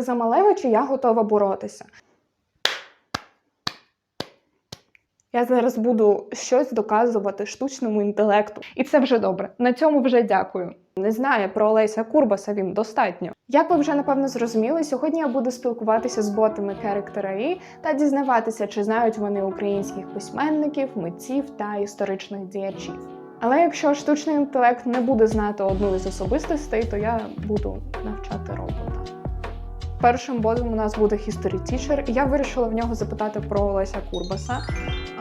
але за Малевича я готова боротися. Я зараз буду щось доказувати штучному інтелекту. І це вже добре. На цьому вже дякую. Не знає про Олеся Курбаса він достатньо. Як ви вже напевно зрозуміли, сьогодні я буду спілкуватися з ботами Character AI та дізнаватися, чи знають вони українських письменників, митців та історичних діячів. Але якщо штучний інтелект не буде знати одну із особистостей, то я буду навчати робота. Першим ботом у нас буде History Teacher, я вирішила в нього запитати про Олеся Курбаса.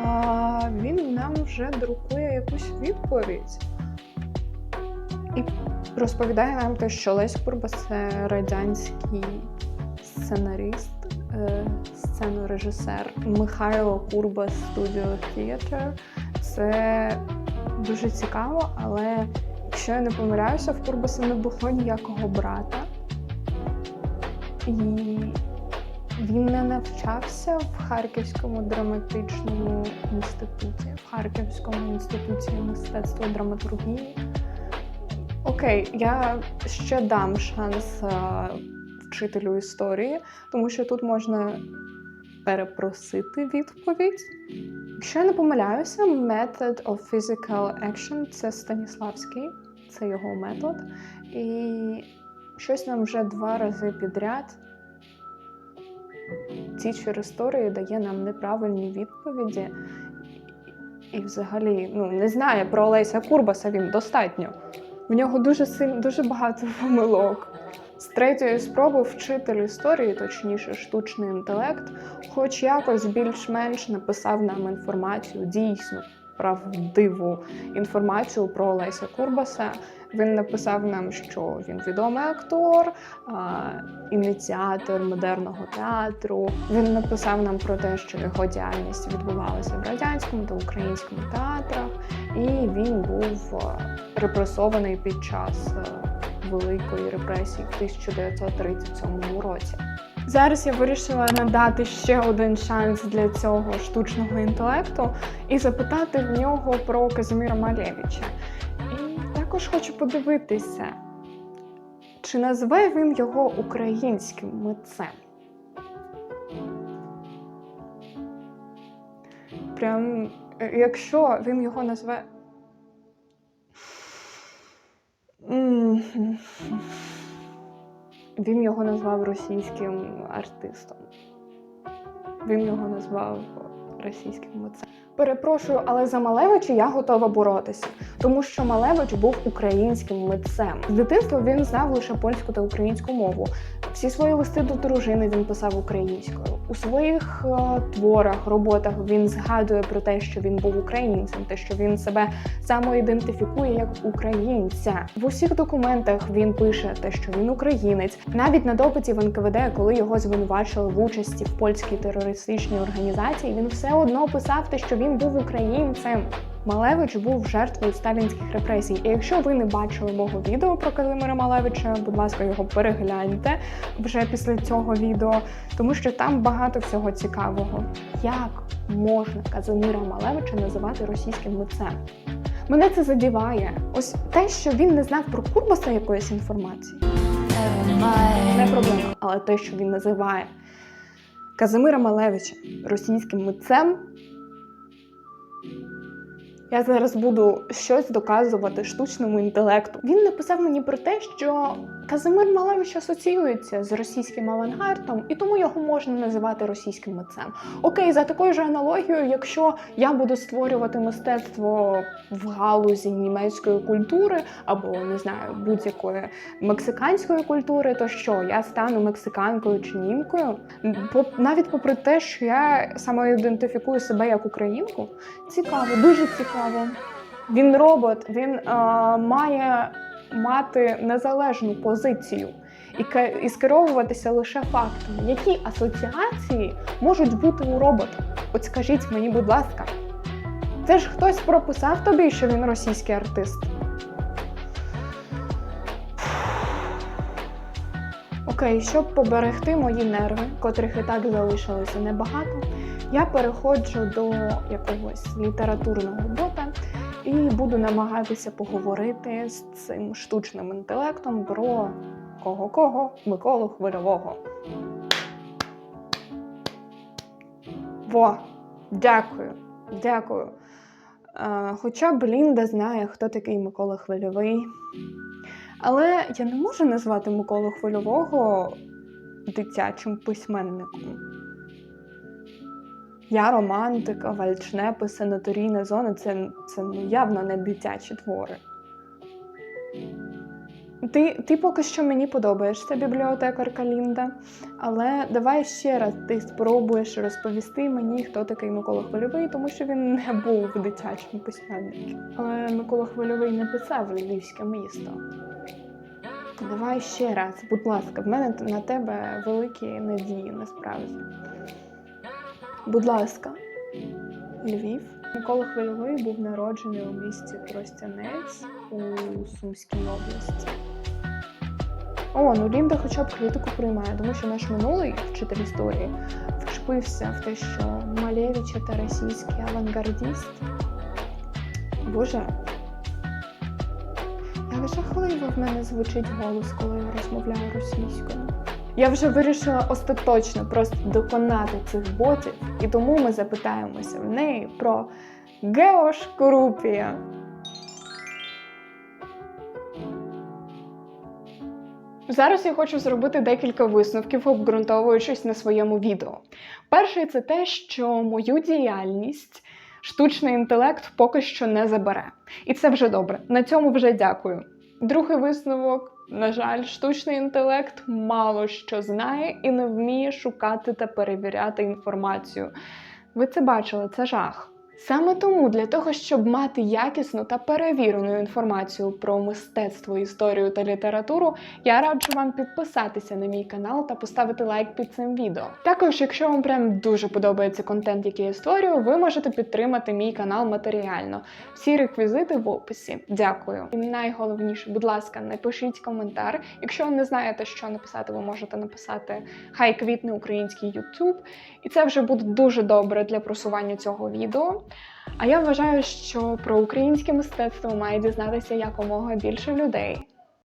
А, він нам вже друкує якусь відповідь і розповідає нам те, що Олесь Курбас це радянський сценарист, е, сценорежисер Михайло Курбас Studio Theatre. Це дуже цікаво, але якщо я не помиляюся, в Курбаса не було ніякого брата. І він не навчався в Харківському драматичному інституті, в Харківському інституті мистецтва драматургії. Окей, я ще дам шанс а, вчителю історії, тому що тут можна перепросити відповідь. Якщо я не помиляюся, Method of Physical Action це Станіславський, це його метод. І щось нам вже два рази підряд тічер історії дає нам неправильні відповіді. І взагалі ну, не знає про Олеся Курбаса він достатньо. В нього дуже сильно, дуже багато помилок. З третьої спроби вчитель історії, точніше, штучний інтелект, хоч якось більш-менш написав нам інформацію, дійсно правдиву інформацію про Олеся Курбаса. Він написав нам, що він відомий актор, ініціатор модерного театру. Він написав нам про те, що його діяльність відбувалася в радянському та українському театрах, і він був репресований під час великої репресії в 1937 році. Зараз я вирішила надати ще один шанс для цього штучного інтелекту і запитати в нього про Казиміра Малєвича. І також хочу подивитися, чи назве він його українським митцем. Прям, е, якщо він його назве. Він його назвав російським артистом. Він його назвав російським митцем. Перепрошую, але за Малевича я готова боротися, тому що Малевич був українським митцем. З дитинства він знав лише польську та українську мову. Всі свої листи до дружини він писав українською. У своїх е, творах, роботах він згадує про те, що він був українцем, те, що він себе самоідентифікує як українця. В усіх документах він пише те, що він українець. Навіть на допиті в НКВД, коли його звинувачили в участі в польській терористичній організації, він все одно писав те, що він був українцем. Малевич був жертвою сталінських репресій. І якщо ви не бачили мого відео про Казимира Малевича, будь ласка, його перегляньте вже після цього відео, тому що там багато всього цікавого. Як можна Казимира Малевича називати російським митцем? Мене це задіває. Ось те, що він не знав про Курбаса якоїсь інформації, не проблема. Але те, що він називає Казимира Малевича російським митцем. Я зараз буду щось доказувати штучному інтелекту. Він написав мені про те, що Казимир Малевич асоціюється з російським авангардом, і тому його можна називати російським митцем. Окей, за такою ж аналогією, якщо я буду створювати мистецтво в галузі німецької культури або не знаю будь-якої мексиканської культури, то що я стану мексиканкою чи німкою? Навіть попри те, що я самоідентифікую себе як українку, цікаво, дуже цікаво. Він робот, він е, має мати незалежну позицію і, і скеровуватися лише фактами. Які асоціації можуть бути у робота? От скажіть мені, будь ласка, це ж хтось прописав тобі, що він російський артист? Окей, щоб поберегти мої нерви, котрих і так залишилося небагато, я переходжу до якогось літературного бота і буду намагатися поговорити з цим штучним інтелектом про Кого кого? Миколу Хвильового. Во, дякую, дякую. Е, хоча б Лінда знає, хто такий Микола Хвильовий. Але я не можу назвати Миколу Хвильового дитячим письменником. Я романтика, вальчнепи, санаторійна зона це, це ну, явно не дитячі твори. Ти, ти поки що мені подобаєшся, бібліотекарка Лінда, але давай ще раз ти спробуєш розповісти мені, хто такий Микола Хвильовий, тому що він не був дитячим письменником. Але Микола Хвильовий не писав Львівське місто. Давай ще раз, будь ласка, в мене на тебе великі надії насправді. Будь ласка, Львів. Микола Хвильовий був народжений у місті Тростянець у Сумській області. О, ну Лінда хоча б критику приймає, тому що наш минулий вчитель історії вчепився в те, що Малевич це російський авангардіст. Боже. Як жахливо в мене звучить голос, коли я розмовляю російською. Я вже вирішила остаточно просто доконати цих ботів, і тому ми запитаємося в неї про геошкорупія. Зараз я хочу зробити декілька висновків, обґрунтовуючись на своєму відео. Перший це те, що мою діяльність штучний інтелект поки що не забере. І це вже добре. На цьому вже дякую. Другий висновок. На жаль, штучний інтелект мало що знає і не вміє шукати та перевіряти інформацію. Ви це бачили, це жах. Саме тому для того, щоб мати якісну та перевірену інформацію про мистецтво, історію та літературу, я раджу вам підписатися на мій канал та поставити лайк під цим відео. Також, якщо вам прям дуже подобається контент, який я створюю, ви можете підтримати мій канал матеріально. Всі реквізити в описі. Дякую. І найголовніше, будь ласка, напишіть коментар. Якщо ви не знаєте, що написати, ви можете написати Хай квітне український YouTube. І це вже буде дуже добре для просування цього відео. А я вважаю, що про українське мистецтво має дізнатися якомога більше людей.